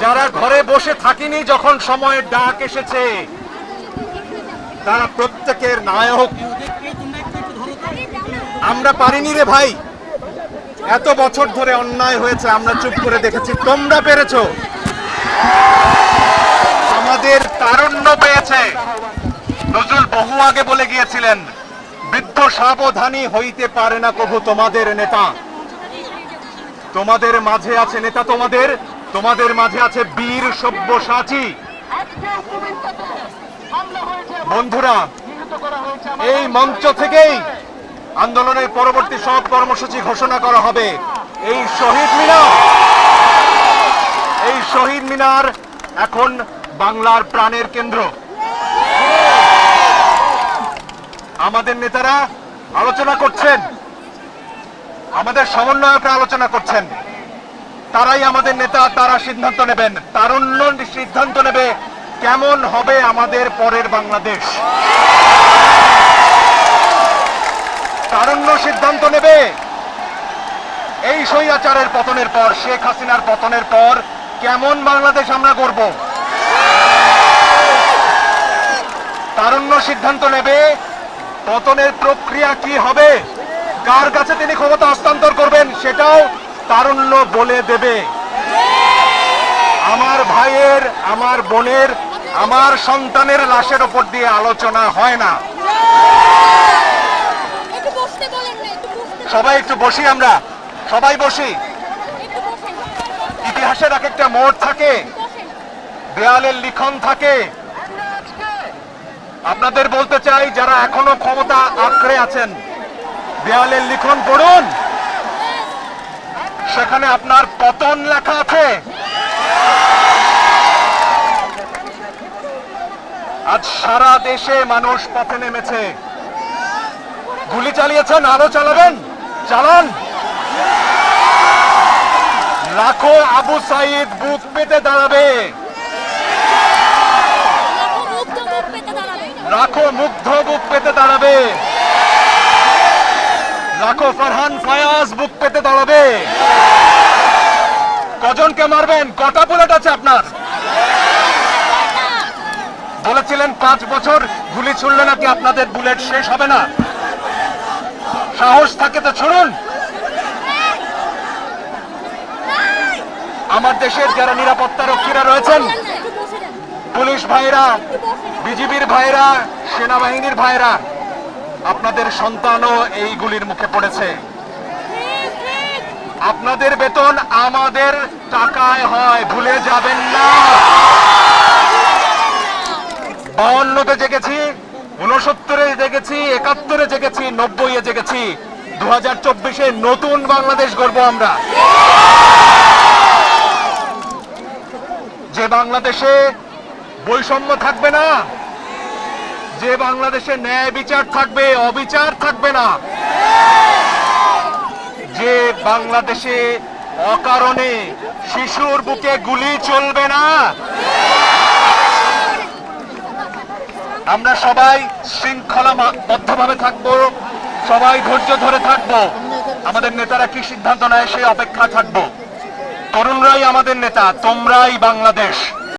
যারা ঘরে বসে থাকিনি যখন সময়ের ডাক এসেছে, তারা প্রত্যেকের নায়ক। আমরা পারিনি রে ভাই। এত বছর ধরে অন্যায় হয়েছে, আমরা চুপ করে দেখেছি। তোমরা পেরেছ। আমাদের তারুণ্য পেয়েছে। নজরুল বহু আগে বলে গিয়েছিলেন, বৃদ্ধ সাবধানী হইতে পারে না কভু তোমাদের নেতা। তোমাদের মাঝে আছে নেতা তোমাদের তোমাদের মাঝে আছে বীর সব্যসাচী। বন্ধুরা এই মঞ্চ থেকেই আন্দোলনের পরবর্তী সব কর্মসূচি ঘোষণা করা হবে। এই শহীদ মিনার এই শহীদ মিনার এখন বাংলার প্রাণের কেন্দ্র। আমাদের নেতারা আলোচনা করছেন আমাদের সমন্বয়করা আলোচনা করছেন। তারাই আমাদের নেতা, তারা সিদ্ধান্ত নেবেন। তারুণ্য সিদ্ধান্ত নেবে কেমন হবে আমাদের পরের বাংলাদেশ। তারুণ্য সিদ্ধান্ত নেবে। এই স্বৈরাচারের পতনের পর, শেখ হাসিনার পতনের পর কেমন বাংলাদেশ আমরা গড়ব? তারুণ্য সিদ্ধান্ত নেবে, পতনের প্রক্রিয়া কি হবে? কার কাছে তিনি ক্ষমতা হস্তান্তর করবেন সেটাও তারুণ্য বলে দেবে। আমার ভাইয়ের আমার বোনের আমার সন্তানের লাশের ওপর দিয়ে আলোচনা হয় না। সবাই একটু বসি আমরা। সবাই বসি। ইতিহাসের এক একটা মোড় থাকে। দেয়ালের লিখন থাকে। আপনাদের বলতে চাই যারা এখনও ক্ষমতা আঁকড়ে আছেন দেয়ালের লিখন পড়ুন। সেখানে আপনার পতন লেখা আছে। আজ সারা দেশে মানুষ পথে নেমেছে। গুলি চালিয়েছেন, আরও চালাবেন। চালান। লাখো আবু সাইদ বুক পেতে দাঁড়াবে। লাখো মুগ্ধ বুক পেতে দাঁড়াবে। লাখো ফারহান ফায়াজ বুক পেতে দাঁড়াবে। কজনকে মারবেন, কটা বুলেট আছে আপনার? বলেছিলেন, পাঁচ বছর গুলি ছুড়লে নাকি আপনাদের বুলেট শেষ হবে না। সাহস থাকে তো ছুড়ুন। আমার দেশের যারা নিরাপত্তা রক্ষীরা রয়েছেন, পুলিশ ভাইরা বিজিবির ভাইরা সেনাবাহিনীর ভাইরা আপনাদের সন্তানও এই গুলির মুখে পড়েছে। আপনাদের বেতন আমাদের টাকায় হয়, ভুলে যাবেন না। বাউন্নতে জেগেছি উনসত্তরে জেগেছি, একাত্তরে জেগেছি নব্বই এ জেগেছি। দু হাজার চব্বিশে নতুন বাংলাদেশ গড়ব আমরা। যে বাংলাদেশে বৈষম্য থাকবে না, যে বাংলাদেশে ন্যায় বিচার থাকবে, অবিচার থাকবে না। বাংলাদেশে অকারণে শিশুর বুকে গুলি চলবে না। আমরা সবাই শৃঙ্খলাবদ্ধভাবে থাকব, সবাই ধৈর্য ধরে থাকব। আমাদের নেতারা কি সিদ্ধান্ত নেয় সে অপেক্ষা থাকব। তরুণরাই আমাদের নেতা, তোমরাই বাংলাদেশ।